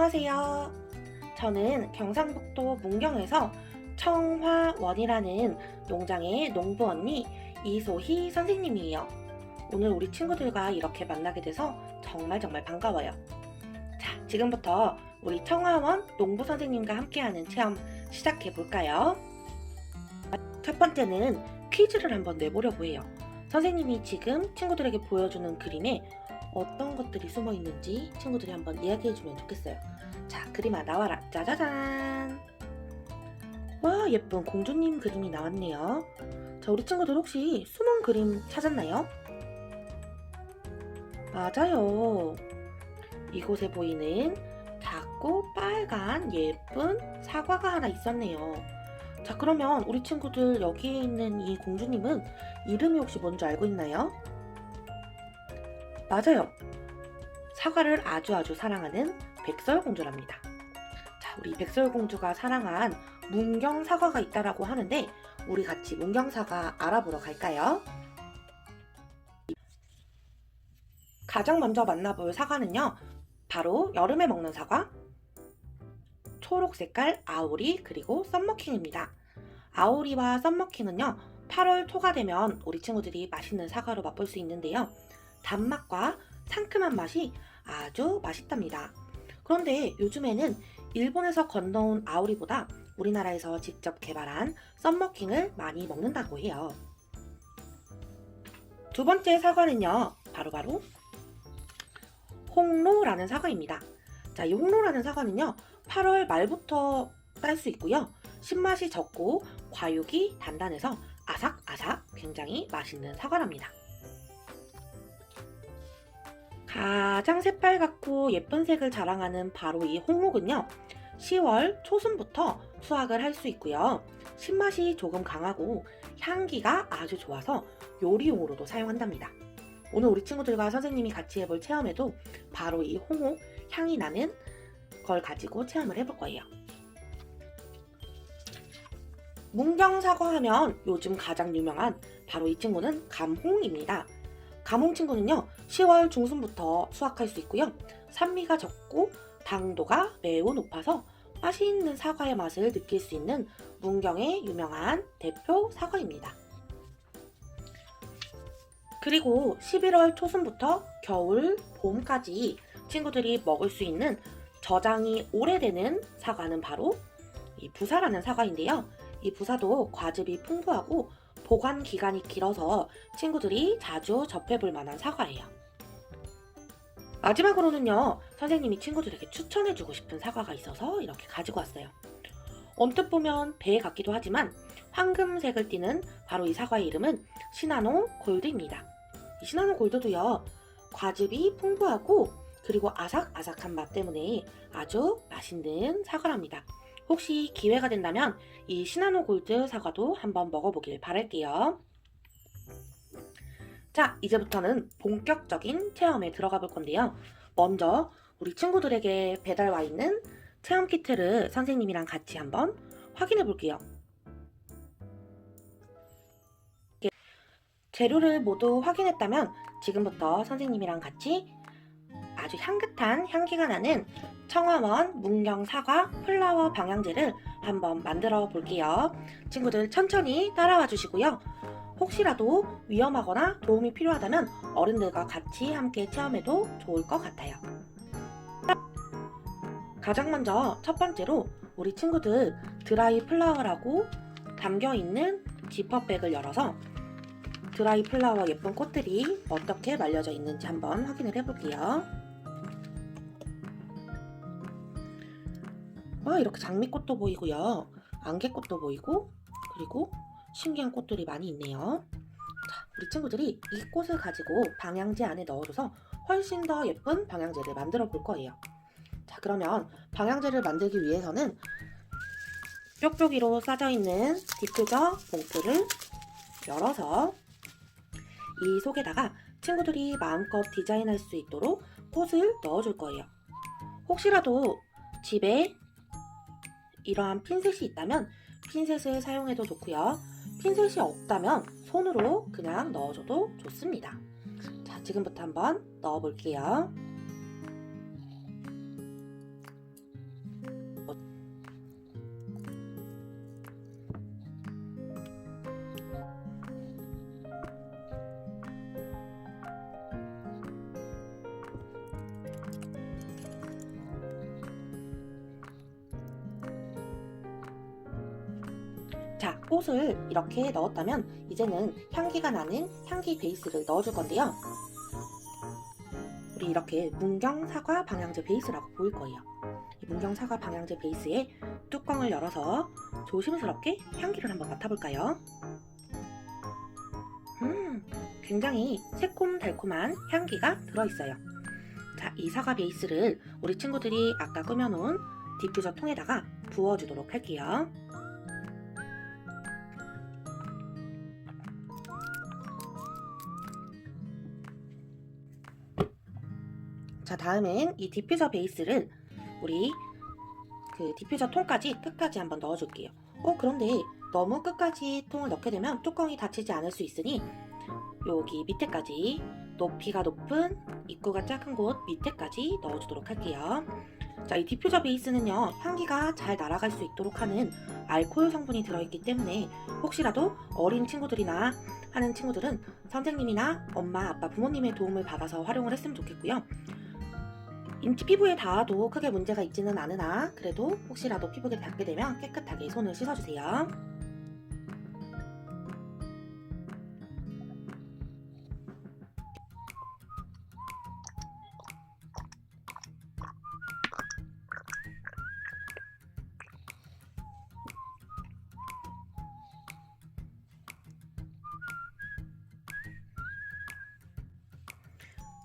안녕하세요. 저는 경상북도 문경에서 청화원이라는 농장의 농부 언니 이소희 선생님이에요. 오늘 우리 친구들과 이렇게 만나게 돼서 정말 정말 반가워요. 자, 지금부터 우리 청화원 농부 선생님과 함께하는 체험 시작해 볼까요? 첫 번째는 퀴즈를 한번 내보려고 해요. 선생님이 지금 친구들에게 보여주는 그림에 어떤 것들이 숨어 있는지 친구들이 한번 이야기해 주면 좋겠어요. 자, 그림아 나와라. 짜자잔. 와, 예쁜 공주님 그림이 나왔네요. 자, 우리 친구들 혹시 숨은 그림 찾았나요? 맞아요. 이곳에 보이는 작고 빨간 예쁜 사과가 하나 있었네요. 자, 그러면 우리 친구들 여기에 있는 이 공주님은 이름이 혹시 뭔지 알고 있나요? 맞아요. 사과를 아주 아주 사랑하는 백설공주랍니다. 자, 우리 백설공주가 사랑한 문경 사과가 있다라고 하는데 우리 같이 문경 사과 알아보러 갈까요? 가장 먼저 만나볼 사과는요. 바로 여름에 먹는 사과. 초록 색깔 아오리 그리고 썸머킹입니다. 아오리와 썸머킹은요. 8월 초가 되면 우리 친구들이 맛있는 사과로 맛볼 수 있는데요. 단맛과 상큼한 맛이 아주 맛있답니다. 그런데 요즘에는 일본에서 건너온 아오리보다 우리나라에서 직접 개발한 썸머킹을 많이 먹는다고 해요. 두 번째 사과는요, 바로바로 홍로라는 사과입니다. 자, 이 홍로라는 사과는요, 8월 말부터 딸 수 있고요. 신맛이 적고 과육이 단단해서 아삭아삭 굉장히 맛있는 사과랍니다. 가장 새빨갛고 예쁜 색을 자랑하는 바로 이 홍목은요. 10월 초순부터 수확을 할 수 있고요. 신맛이 조금 강하고 향기가 아주 좋아서 요리용으로도 사용한답니다. 오늘 우리 친구들과 선생님이 같이 해볼 체험에도 바로 이 홍옥 향이 나는 걸 가지고 체험을 해볼 거예요. 문경 사과 하면 요즘 가장 유명한 바로 이 친구는 감홍입니다. 감홍 친구는요, 10월 중순부터 수확할 수 있고요. 산미가 적고 당도가 매우 높아서 맛있는 사과의 맛을 느낄 수 있는 문경의 유명한 대표 사과입니다. 그리고 11월 초순부터 겨울, 봄까지 친구들이 먹을 수 있는 저장이 오래되는 사과는 바로 이 부사라는 사과인데요. 이 부사도 과즙이 풍부하고 보관 기간이 길어서 친구들이 자주 접해볼 만한 사과예요. 마지막으로는요, 선생님이 친구들에게 추천해주고 싶은 사과가 있어서 이렇게 가지고 왔어요. 언뜻 보면 배 같기도 하지만 황금색을 띠는 바로 이 사과의 이름은 시나노 골드입니다. 이 시나노 골드도요, 과즙이 풍부하고 그리고 아삭아삭한 맛 때문에 아주 맛있는 사과랍니다. 혹시 기회가 된다면 이 시나노 골드 사과도 한번 먹어보길 바랄게요. 자, 이제부터는 본격적인 체험에 들어가 볼 건데요. 먼저 우리 친구들에게 배달 와 있는 체험 키트를 선생님이랑 같이 한번 확인해 볼게요. 재료를 모두 확인했다면 지금부터 선생님이랑 같이 아주 향긋한 향기가 나는 청화원 문경 사과 플라워 방향제를 한번 만들어 볼게요. 친구들 천천히 따라와 주시고요. 혹시라도 위험하거나 도움이 필요하다면 어른들과 같이 함께 체험해도 좋을 것 같아요. 가장 먼저 첫 번째로 우리 친구들 드라이 플라워라고 담겨 있는 지퍼백을 열어서 드라이 플라워 예쁜 꽃들이 어떻게 말려져 있는지 한번 확인을 해볼게요. 와, 이렇게 장미꽃도 보이고요. 안개꽃도 보이고, 그리고 신기한 꽃들이 많이 있네요. 자, 우리 친구들이 이 꽃을 가지고 방향제 안에 넣어줘서 훨씬 더 예쁜 방향제를 만들어 볼 거예요. 자, 그러면 방향제를 만들기 위해서는 뾱뾱이로 싸져 있는 디퓨저 봉투를 열어서 이 속에다가 친구들이 마음껏 디자인할 수 있도록 꽃을 넣어줄 거예요. 혹시라도 집에 이러한 핀셋이 있다면 핀셋을 사용해도 좋고요. 핀셋이 없다면 손으로 그냥 넣어줘도 좋습니다. 자, 지금부터 한번 넣어볼게요. 자, 꽃을 이렇게 넣었다면 이제는 향기가 나는 향기 베이스를 넣어줄 건데요. 우리 이렇게 문경 사과 방향제 베이스라고 보일 거예요. 이 문경 사과 방향제 베이스에 뚜껑을 열어서 조심스럽게 향기를 한번 맡아볼까요? 음, 굉장히 새콤달콤한 향기가 들어있어요. 자, 이 사과 베이스를 우리 친구들이 아까 꾸며놓은 디퓨저 통에다가 부어주도록 할게요. 자, 다음은 이 디퓨저 베이스를 우리 그 디퓨저 통까지 끝까지 한번 넣어줄게요. 어, 그런데 너무 끝까지 통을 넣게 되면 뚜껑이 닫히지 않을 수 있으니 여기 밑에까지 높이가 높은 입구가 작은 곳 밑에까지 넣어주도록 할게요. 자, 이 디퓨저 베이스는요, 향기가 잘 날아갈 수 있도록 하는 알코올 성분이 들어있기 때문에 혹시라도 어린 친구들이나 하는 친구들은 선생님이나 엄마, 아빠, 부모님의 도움을 받아서 활용을 했으면 좋겠고요. 피부에 닿아도 크게 문제가 있지는 않으나 그래도 혹시라도 피부에 닿게 되면 깨끗하게 손을 씻어주세요.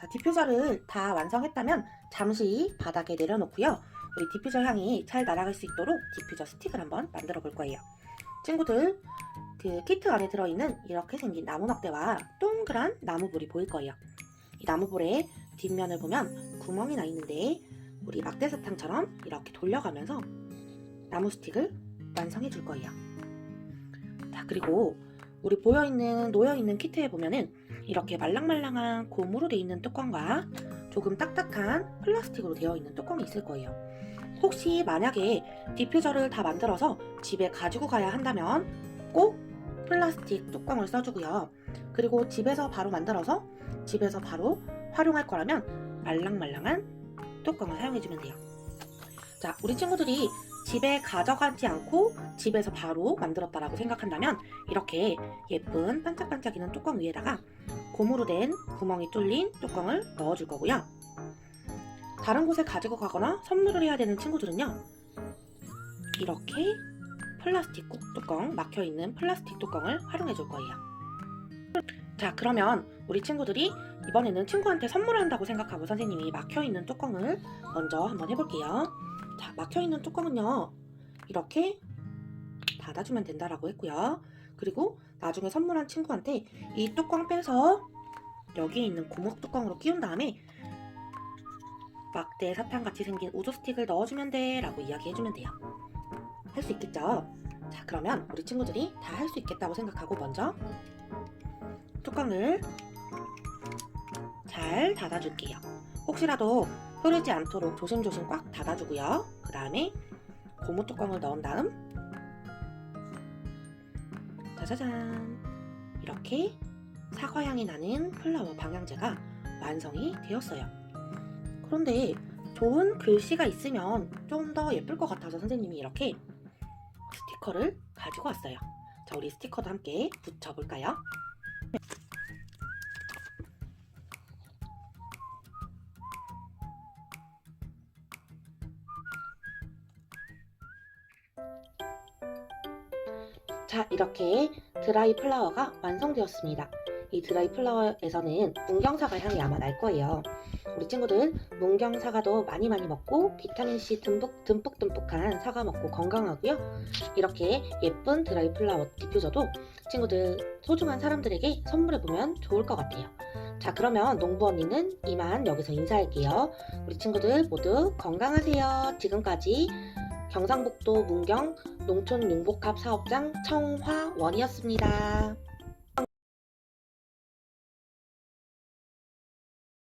자, 디퓨저를 다 완성했다면 잠시 바닥에 내려놓고요. 우리 디퓨저 향이 잘 날아갈 수 있도록 디퓨저 스틱을 한번 만들어 볼 거예요. 친구들, 그 키트 안에 들어있는 이렇게 생긴 나무 막대와 동그란 나무볼이 보일 거예요. 이 나무볼의 뒷면을 보면 구멍이 나 있는데 우리 막대 사탕처럼 이렇게 돌려가면서 나무 스틱을 완성해 줄 거예요. 자, 그리고 우리 보여있는, 놓여있는 키트에 보면은 이렇게 말랑말랑한 고무로 되어 있는 뚜껑과 조금 딱딱한 플라스틱으로 되어 있는 뚜껑이 있을 거예요. 혹시 만약에 디퓨저를 다 만들어서 집에 가지고 가야 한다면 꼭 플라스틱 뚜껑을 써주고요. 그리고 집에서 바로 만들어서 집에서 바로 활용할 거라면 말랑말랑한 뚜껑을 사용해주면 돼요. 자, 우리 친구들이 집에 가져가지 않고 집에서 바로 만들었다라고 생각한다면 이렇게 예쁜 반짝반짝이는 뚜껑 위에다가 고무로 된 구멍이 뚫린 뚜껑을 넣어줄 거고요. 다른 곳에 가지고 가거나 선물을 해야 되는 친구들은요. 이렇게 플라스틱 뚜껑, 막혀있는 플라스틱 뚜껑을 활용해 줄 거예요. 자, 그러면 우리 친구들이 이번에는 친구한테 선물을 한다고 생각하고 선생님이 막혀있는 뚜껑을 먼저 한번 해볼게요. 자, 막혀있는 뚜껑은요. 이렇게 닫아주면 된다라고 했고요. 그리고 나중에 선물한 친구한테 이 뚜껑 빼서 여기에 있는 고무 뚜껑으로 끼운 다음에 막대 사탕 같이 생긴 우주 스틱을 넣어주면 돼 라고 이야기해주면 돼요. 할 수 있겠죠? 자, 그러면 우리 친구들이 다 할 수 있겠다고 생각하고 먼저 뚜껑을 잘 닫아줄게요. 혹시라도 흐르지 않도록 조심조심 꽉 닫아주고요. 그 다음에 고무 뚜껑을 넣은 다음 짜자잔 이렇게 사과향이 나는 플라워 방향제가 완성이 되었어요. 그런데 좋은 글씨가 있으면 좀 더 예쁠 것 같아서 선생님이 이렇게 스티커를 가지고 왔어요. 자, 우리 스티커도 함께 붙여볼까요? 자, 이렇게 드라이 플라워가 완성되었습니다. 이 드라이 플라워에서는 문경사과 향이 아마 날 거예요. 우리 친구들 문경 사과도 많이 많이 먹고 비타민C 듬뿍 듬뿍 듬뿍한 사과 먹고 건강하고요. 이렇게 예쁜 드라이 플라워 디퓨저도 친구들 소중한 사람들에게 선물해 보면 좋을 것 같아요. 자, 그러면 농부 언니는 이만 여기서 인사할게요. 우리 친구들 모두 건강하세요. 지금까지 경상북도 문경 농촌 융복합 사업장 청화원이었습니다.